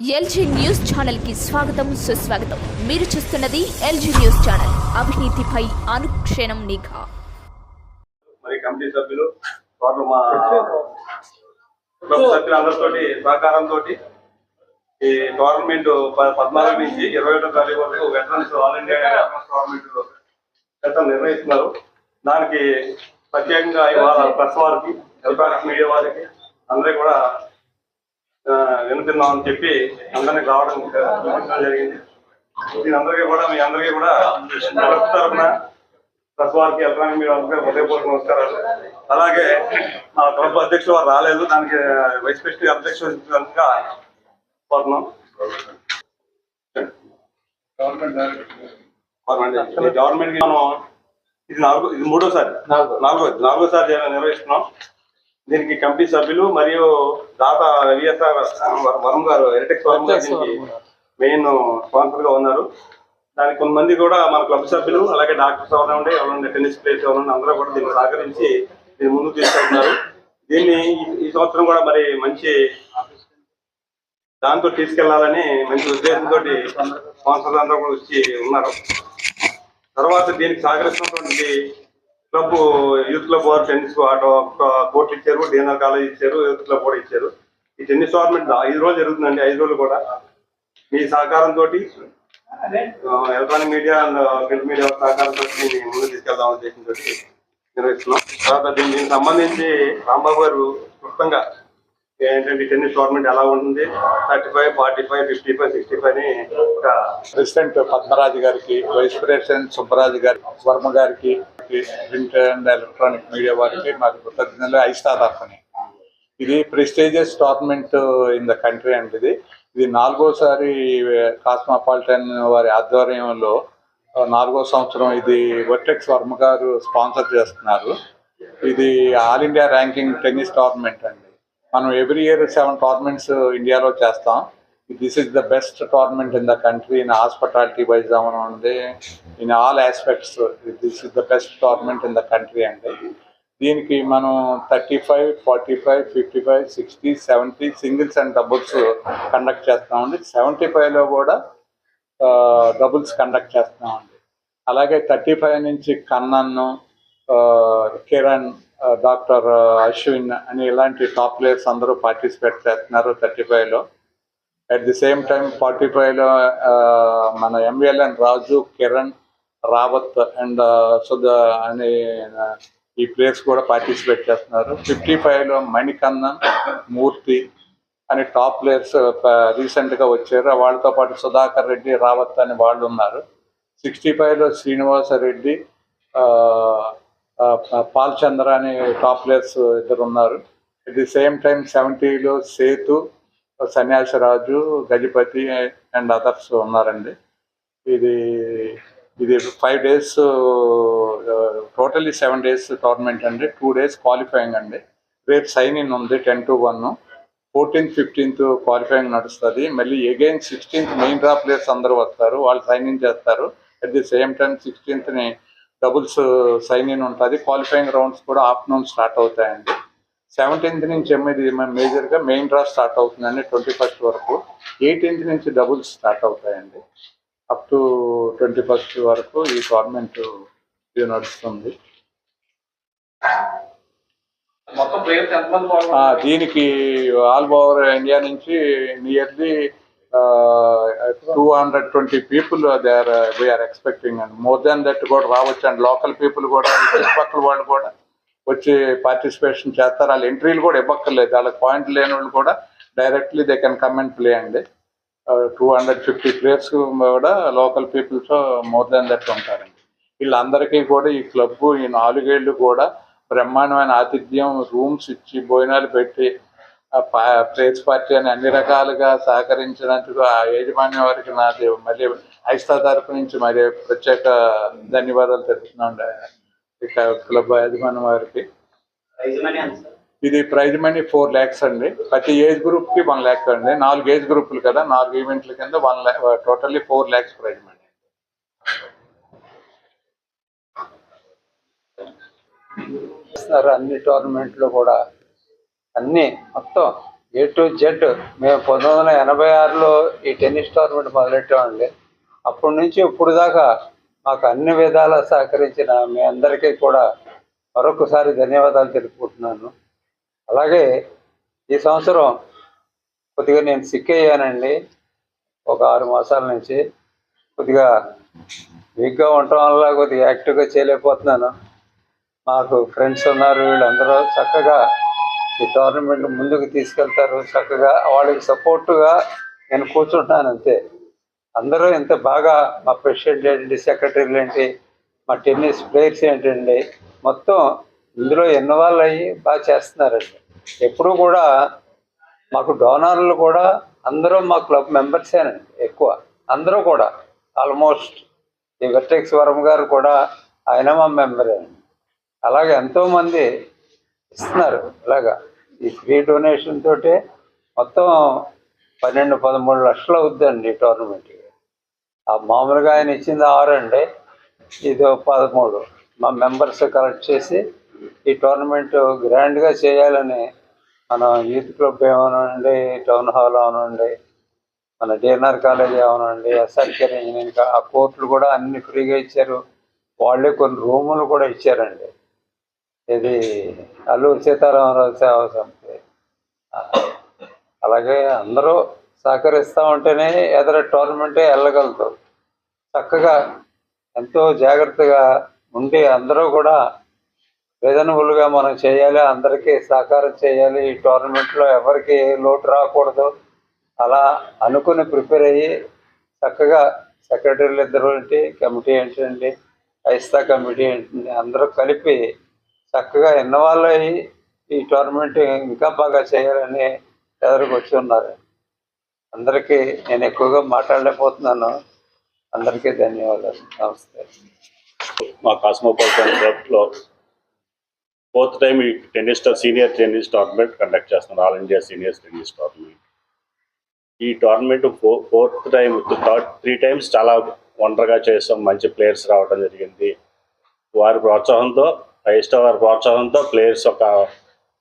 LG news ఛానల్కి స్వాగతం సుస్వాగతం. మీరు చూస్తున్నది ఎల్జీ న్యూస్ ఛానల్. అవినీతిపై అనుక్షణం నిఘా. మరి కమిటీ సభ్యులు వాళ్ళు మా సభ్యులందరితో సహకారంతో ఈ గవర్నమెంట్ పద్నాలుగు నుంచి ఇరవై ఒకటో తారీఖు వరకు veterans all India tournament government నిర్వహిస్తున్నారు దానికి ప్రత్యేకంగా ఇవాళ ప్రెస్ వారికి ఎలక్ట్రానిక్ మీడియా వారికి అందరికీ కూడా ఆ, వినుతున్నామని చెప్పి అందరికి రావడం జరిగింది. దీని అందరికీ కూడా మీ అందరికీ కూడా తరఫున వారికి ఎలక్ట్రానిక్ మీడియా వారికి హృదయపూర్వక నమస్కారాలు. అలాగే మా క్లబ్ అధ్యక్షుడు వారు రాలేదు. దానికి వైస్ ప్రెసిడెంట్ అధ్యక్షుడిగా కోరుతున్నాం గవర్నమెంట్ మనం ఇది నాలుగో ఇది మూడోసారి. నాలుగో. నాలుగోసారి నిర్వహిస్తున్నాం. దీనికి కమిటీ సభ్యులు మరియు దాత విఎస్ఆర్ వరం గారు ఎరిటెక్స్ వరం గారు దీనికి మెయిన్ స్పాన్సర్గా ఉన్నారు. దానికి కొంతమంది కూడా మన క్లబ్ సభ్యులు అలాగే డాక్టర్స్ ఎవరండి ఎవరండి టెన్నిస్ ప్లేయర్స్ ఎవరండి అందరూ కూడా దీన్ని సహకరించి దీన్ని ముందుకు తీసుకెళ్తున్నారు. దీన్ని ఈ- ఈ సంవత్సరం కూడా మరి మంచి దాంతో తీసుకెళ్ళాలని మంచి ఉద్దేశంతో స్పాన్సర్లు అందరూ కూడా వచ్చి ఉన్నారు. తర్వాత దీనికి సహకరిస్తున్నటువంటి క్లబ్ యూత్ క్లబ్ వారు టెన్నిస్ ఆటో ఇచ్చారు డిఎన్ఆర్ కాలేజ్ ఇచ్చారు యూత్ క్లబ్ కూడా ఇచ్చారు. ఈ టెన్నిస్ టోర్నమెంట్ ఐదు రోజులు జరుగుతుందండి ఐదు రోజులు కూడా. మీ సహకారంతో electronic media and print media సహకారంతో దీన్ని ముందుకు తీసుకెళ్దాం ఉద్దేశంతో నిర్వహిస్తున్నాం. తర్వాత దీనికి సంబంధించి రాంబాబు గారు క్లుప్తంగా ఏంటంటే టెన్నిస్ టోర్నమెంట్ ఎలా ఉంటుంది? Thirty five forty five fifty five sixty five అని ఒక ప్రెసిడెంట్ పద్మరాజు గారికి వైస్ ప్రెసిడెంట్ సుబ్బరాజు గారి వర్మ గారికి ప్రింట్ అండ్ ఎలక్ట్రానిక్ మీడియా వారికి మాకు కృతజ్ఞతలు. ఐస్తా అని. ఇది prestigious tournament in the country అండి ఇది. ఇది నాలుగోసారి కాస్మాపాలిటన్ వారి ఆధ్వర్యంలో నాలుగో సంవత్సరం ఇది వర్టెక్స్ వర్మ గారు స్పాన్సర్ చేస్తున్నారు. ఇది all India ranking tennis tournament అండి. మనం ఎవ్రీ ఇయర్ సెవెన్ టోర్నమెంట్స్ ఇండియాలో చేస్తాం. This is the best tournament in the country in hospitality wise ఉంది in all aspects this is the best tournament in the country అండి. దీనికి మనం thirty five forty five fifty five sixty seventy singles and. Doubles conduct చేస్తామండి seventy ఫైవ్లో కూడా doubles conduct చేస్తున్నామండి అలాగే thirty five నుంచి కన్నన్ను కిరణ్ డాక్టర్ అశ్విన్ అని ఇలాంటి టాప్ ప్లేయర్స్ అందరూ పార్టిసిపేట్ చేస్తున్నారు థర్టీ ఫైవ్లో. At the same time forty ఫైవ్లో మన M V L N Raju Kiran Rawat and Sudha అనే ఈ ప్లేయర్స్ కూడా పార్టిసిపేట్ చేస్తున్నారు. ఫిఫ్టీ ఫైవ్లో మణికన్నన్ మూర్తి అని టాప్ ప్లేయర్స్ రీసెంట్గా వచ్చారు. వాళ్ళతో పాటు సుధాకర్ రెడ్డి రావత్ అని వాళ్ళు ఉన్నారు. సిక్స్టీ ఫైవ్లో శ్రీనివాస రెడ్డి ఆ, పాల్ చంద్ర అనే టాప్ ప్లేయర్స్ ఇద్దరు ఉన్నారు. అట్ ది సేమ్ టైం సెవెంటీలో సేతు సన్యాసరాజు గజపతి అండ్ అదర్స్ ఉన్నారండి. ఇది ఇది five days totally seven days tournament అండి. టూ డేస్ క్వాలిఫైయింగ్ అండి. రేపు సైన్ ఇన్ ఉంది ten to one fourteenth fifteenth qualifying నడుస్తుంది. మళ్ళీ again sixteenth main draw players అందరూ వస్తారు. వాళ్ళు సైన్ ఇన్ చేస్తారు. అట్ ది సేమ్ టైం సిక్స్టీన్త్ని డబుల్స్ సైన్ ఇన్ ఉంటుంది. క్వాలిఫైయింగ్ రౌండ్స్ కూడా ఆఫ్టర్నూన్ స్టార్ట్ అవుతాయండి. సెవెంటీన్త్ నుంచి ఎనిమిది మేజర్గా మెయిన్ డ్రా స్టార్ట్ అవుతుందండి ట్వంటీ ఫస్ట్ వరకు. ఎయిటీన్త్ నుంచి డబుల్స్ స్టార్ట్ అవుతాయండి. అప్ టు ట్వంటీ ఫస్ట్ వరకు ఈ టోర్నమెంట్ ఇది నడుస్తుంది. దీనికి ఆల్ ఓవర్ ఇండియా నుంచి nearly two hundred twenty people they are we're expecting and more than that కూడా రావచ్చు. అండ్ లోకల్ పీపుల్ కూడా చుట్టుపక్కల వాళ్ళు కూడా వచ్చి పార్టిసిపేషన్ చేస్తారు. వాళ్ళు ఎంట్రీలు కూడా ఇవ్వక్కర్లేదు. వాళ్ళకి పాయింట్ లేని వాళ్ళు కూడా directly they can come and play అండి. టూ హండ్రెడ్ ఫిఫ్టీ ప్లేయర్స్ కూడా local peoples more than that ఉంటారండి. వీళ్ళందరికీ కూడా ఈ క్లబ్ ఈ నాలుగేళ్ళు కూడా బ్రహ్మాండమైన ఆతిథ్యం రూమ్స్ ఇచ్చి భోజనాలు పెట్టి ప్లేస్ పార్టీ అని అన్ని రకాలుగా సహకరించినందుకు ఆ యాజమాన్యం వారికి నాది మళ్ళీ ఐస్తా తరపు నుంచి మరి ప్రత్యేక ధన్యవాదాలు తెలుపుతున్నాండి ఇక క్లబ్ యాజమాన్యం వారికి. ఇది ప్రైజ్ మనీ ఫోర్ ల్యాక్స్ అండి. ప్రతి ఏజ్ గ్రూప్కి వన్ ల్యాక్ అండి. నాలుగు ఏజ్ గ్రూపులు కదా నాలుగు ఈవెంట్ల కింద one lakh totally four lakhs prize money. చేస్తున్నారు అన్ని టోర్నమెంట్లో కూడా అన్ని మొత్తం ఏ టు జెడ్ మేము పంతొమ్మిది వందల ఎనభై ఆరులో ఈ టెన్నిస్ టోర్నమెంట్ మొదలెట్టామండి. అప్పటి నుంచి ఇప్పుడు దాకా మాకు అన్ని విధాలా సహకరించిన మీ అందరికీ కూడా మరొకసారి ధన్యవాదాలు తెలుపుకుంటున్నాను. అలాగే ఈ సంవత్సరం కొద్దిగా నేను సిక్ అయ్యానండి. ఒక ఆరు మాసాల నుంచి కొద్దిగా వీక్గా ఉండటం వల్ల కొద్దిగా యాక్టివ్గా చేయలేకపోతున్నాను. మాకు ఫ్రెండ్స్ ఉన్నారు వీళ్ళందరూ చక్కగా ఈ టోర్నమెంట్ ముందుకు తీసుకెళ్తారు. చక్కగా వాళ్ళకి సపోర్టుగా నేను కూర్చుంటాను అంతే. అందరూ ఇంత బాగా మా ప్రెసిడెంట్ ఏంటి సెక్రటరీలు ఏంటి మా టెన్నిస్ ప్లేయర్స్ ఏంటండి మొత్తం ఇందులో ఇన్వాల్వ్ అయ్యి బాగా చేస్తున్నారండి. ఎప్పుడూ కూడా మాకు డోనర్లు కూడా అందరూ మా క్లబ్ మెంబర్సేనండి ఎక్కువ. అందరూ కూడా. ఆల్మోస్ట్ ఈ వెర్టెక్స్ వరం గారు కూడా ఆయన మా మెంబరే అండి అలాగే ఎంతోమంది ఇస్తున్నారు. ఇలాగా ఈ ఫ్రీ డొనేషన్ తోటే మొత్తం పన్నెండు పదమూడు లక్షలు అవుద్దండి టోర్నమెంట్కి ఆ మామూలుగా ఆయన ఇచ్చింది ఆరు అండి. ఇది పదమూడు. మా మెంబర్స్ కలెక్ట్ చేసి ఈ టోర్నమెంట్ గ్రాండ్గా చేయాలని మన యూత్ క్లబ్ ఏమనండి టౌన్ హాల్ అవనండి మన డిఎన్ఆర్ కాలేజీ అవనండి ఎస్ఆర్కేర్ ఇంజనీరింగ్ ఆ కోర్టులు కూడా అన్ని ఫ్రీగా ఇచ్చారు. వాళ్ళే కొన్ని రూములు కూడా ఇచ్చారండి. ఇది అల్లూరు సీతారామరాజు సేవా సమితి. అలాగే అందరూ సహకరిస్తూ ఉంటేనే ఎదర టోర్నమెంటే వెళ్ళగలుగుతాం. చక్కగా ఎంతో జాగ్రత్తగా ఉండి అందరూ కూడా రీజనబుల్గా మనం చేయాలి అందరికీ సహకారం చేయాలి. ఈ టోర్నమెంట్లో ఎవరికి లోటు రాకూడదు. అలా అనుకుని ప్రిపేర్ అయ్యి చక్కగా సెక్రటరీలు ఇద్దరు ఏంటి కమిటీ ఏంటండి ఐస్తా కమిటీ ఏంటండి అందరూ కలిపి చక్కగా ఇన్వాల్వ్ అయ్యి ఈ టోర్నమెంట్ ఇంకా బాగా చేయాలని ఎదురుకు వచ్చి ఉన్నారు. అందరికీ నేను ఎక్కువగా మాట్లాడలేకపోతున్నాను. అందరికీ ధన్యవాదాలు. నమస్తే. మా కాస్మోపాలిటన్ క్లబ్లో ఫోర్త్ టైం ఈ tennis senior tennis tournament conduct చేస్తున్నారు. All India senior tennis tournament ఈ tournament four fourth time third three times చాలా వండర్గా చేసాం. మంచి ప్లేయర్స్ రావడం జరిగింది. వారి ప్రోత్సాహంతో ఐస్టా వారి ప్రోత్సాహంతో ప్లేయర్స్ ఒక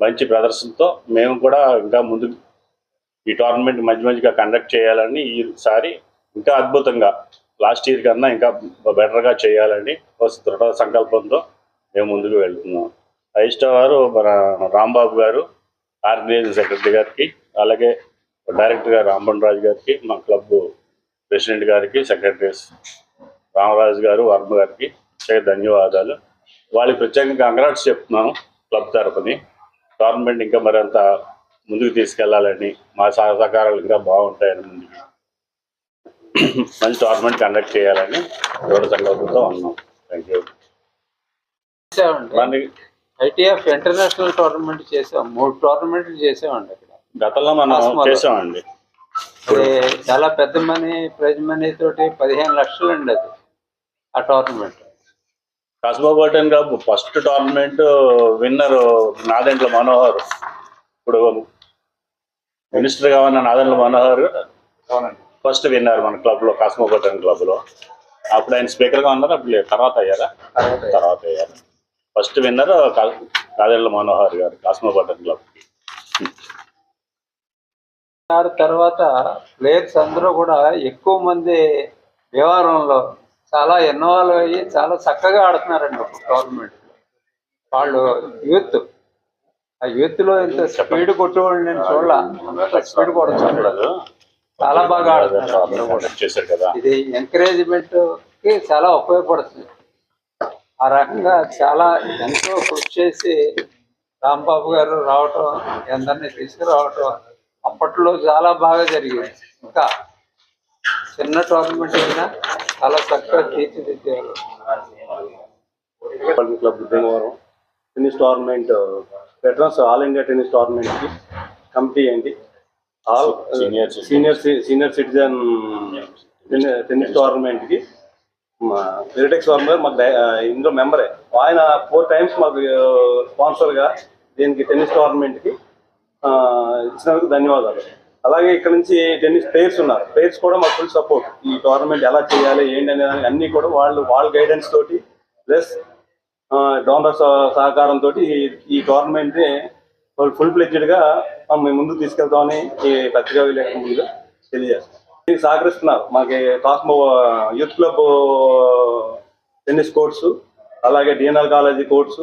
మంచి ప్రదర్శనతో మేము కూడా ఇంకా ముందుకు ఈ టోర్నమెంట్ మంచి మంచిగా కండక్ట్ చేయాలని ఈసారి ఇంకా అద్భుతంగా లాస్ట్ ఇయర్ కన్నా ఇంకా బెటర్గా చేయాలని ఒక దృఢ సంకల్పంతో మేము ముందుకు వెళ్తున్నాం. ఐస్టా వారు మన రాంబాబు గారు ఆర్గనైజింగ్ సెక్రటరీ గారికి అలాగే డైరెక్టర్ గారు రాంబన్ రాజు గారికి మా క్లబ్ ప్రెసిడెంట్ గారికి సెక్రటరీస్ రామరాజు గారు వర్మ గారికి ధన్యవాదాలు. వాళ్ళకి ప్రత్యేకంగా కంగ్రాట్స్ చెప్తున్నాను క్లబ్ తరపుని. టోర్నమెంట్ ఇంకా మరింత ముందుకు తీసుకెళ్ళాలని మా సహకారాలు ఇంకా బాగుంటాయని ముందుకు మంచి టోర్నమెంట్ కండక్ట్ చేయాలని సంకల్పంతో ఉన్నాం thank you ITF international tournament చేసాం. మూడు టోర్నమెంట్లు చేసామండి అక్కడ. గతంలో మనం. చేసామండి. చాలా పెద్ద మనీ ప్రైజ్ మనీ తోటి పదిహేను లక్షలు అండి అది ఆ tournament. Cosmopolitan cup first tournament winner Nadendla Manohar. ఇప్పుడు మినిస్టర్గా ఉన్న నాదెండ్ల మనోహర్ ఫస్ట్ విన్నర్ మన క్లబ్లో కాస్మోపాలిటన్ క్లబ్లో. అప్పుడు ఆయన స్పీకర్గా ఉన్నారు? అప్పుడు తర్వాత అయ్యారా? తర్వాత అయ్యారు. ఫస్ట్ విన్నర్ నాదెంట్ల మనోహర్ గారు కాస్మోపాలిటన్ క్లబ్ తర్వాత ప్లేయర్స్ అందరూ కూడా ఎక్కువ మంది వ్యవహారంలో చాలా ఇన్వాల్వ్ అయ్యి చాలా చక్కగా ఆడుతున్నారండి ఒక టోర్నమెంట్ వాళ్ళు యూత్. ఆ యూత్లో ఇంత స్పీడ్ కొట్టేవాళ్ళు నేను చూడాల. అంత స్పీడ్ కొడుతున్నారు. చాలా బాగా ఆడుతున్నారు. ఇది ఎంకరేజ్మెంట్కి చాలా ఉపయోగపడుతుంది. ఆ రకంగా చాలా ఎంతో కృషి చేసి రాంబాబు గారు రావటం అందరినీ తీసుకురావటం అప్పట్లో చాలా బాగా జరిగింది. ఇంకా చిన్న టోర్నమెంట్ అయినా చాలా చక్కగా తీర్చిదిద్దేవారు పల్లి club Bhimavaram tennis tournament veterans all India tennis టోర్నమెంట్కి committee ఏంటి all. Senior senior citizen tennis టోర్నమెంట్కి మా విరటెక్స్ వర్మ గారు మాకు ఇందులో మెంబరే. ఆయన ఫోర్ టైమ్స్ మాకు స్పాన్సర్గా దీనికి టెన్నిస్ టోర్నమెంట్కి ఆ, ఇచ్చినందుకు ధన్యవాదాలు. అలాగే ఇక్కడ నుంచి టెన్నిస్ ప్లేయర్స్ ఉన్నారు. ప్లేయర్స్ కూడా మాకు ఫుల్ సపోర్ట్. ఈ టోర్నమెంట్ ఎలా చేయాలి ఏంటి అనే దానికి అన్ని కూడా వాళ్ళు వాళ్ళ గైడెన్స్ తోటి ప్లస్ డోనర్ సహకారంతో ఈ టోర్నమెంట్ ఫుల్ ఫ్లెడ్జ్డ్గా మేము ముందుకు తీసుకెళ్తామని ఈ పత్రికా విలేకరుల ముందుగా తెలియజేస్తాం దీనికి సహకరిస్తున్నారు. మాకు Cosmo youth club tennis courts అలాగే డిఎన్ఎల్ కాలేజీ కోర్ట్స్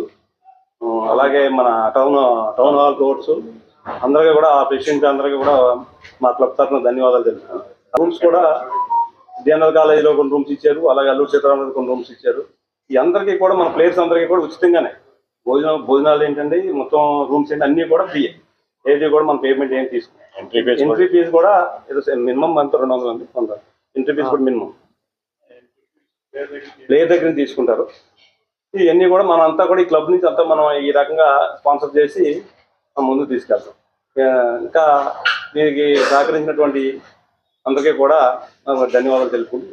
అలాగే మన టౌన్ టౌన్ హాల్ కోర్ట్స్ అందరికీ కూడా ఆ పేషెంట్ అందరికీ కూడా మా క్లబ్ తరఫున ధన్యవాదాలు తెలుపుతున్నాను రూమ్స్ కూడా డిఎన్ఎల్ కాలేజీలో కొన్ని రూమ్స్ ఇచ్చారు అలాగే అల్లూరు సీతారామరాజు కొన్ని రూమ్స్ ఇచ్చారు. ఈ అందరికీ కూడా మన ప్లేయర్స్ అందరికీ కూడా ఉచితంగానే భోజనం భోజనాలు ఏంటంటే మొత్తం రూమ్స్ ఏంటి అన్నీ కూడా ఫ్రీ ఏది కూడా మన పేమెంట్ ఏం తీసుకుంటాం ఎంట్రీ ఫీజు కూడా. ఏదో మినిమం అంత రెండు వందలు అండి కొంత. ఎంట్రీ ఫీజు కూడా మినిమం. ప్లేయర్ దగ్గర తీసుకుంటారు. ఇవన్నీ కూడా మనం అంతా కూడా ఈ క్లబ్ నుంచి అంతా మనం ఈ రకంగా స్పాన్సర్ చేసి ముందుకు తీసుకెళ్తాం. ఇంకా దీనికి సహకరించినటువంటి అందరికీ కూడా ఆ, ధన్యవాదాలు తెలుపుకుంటూ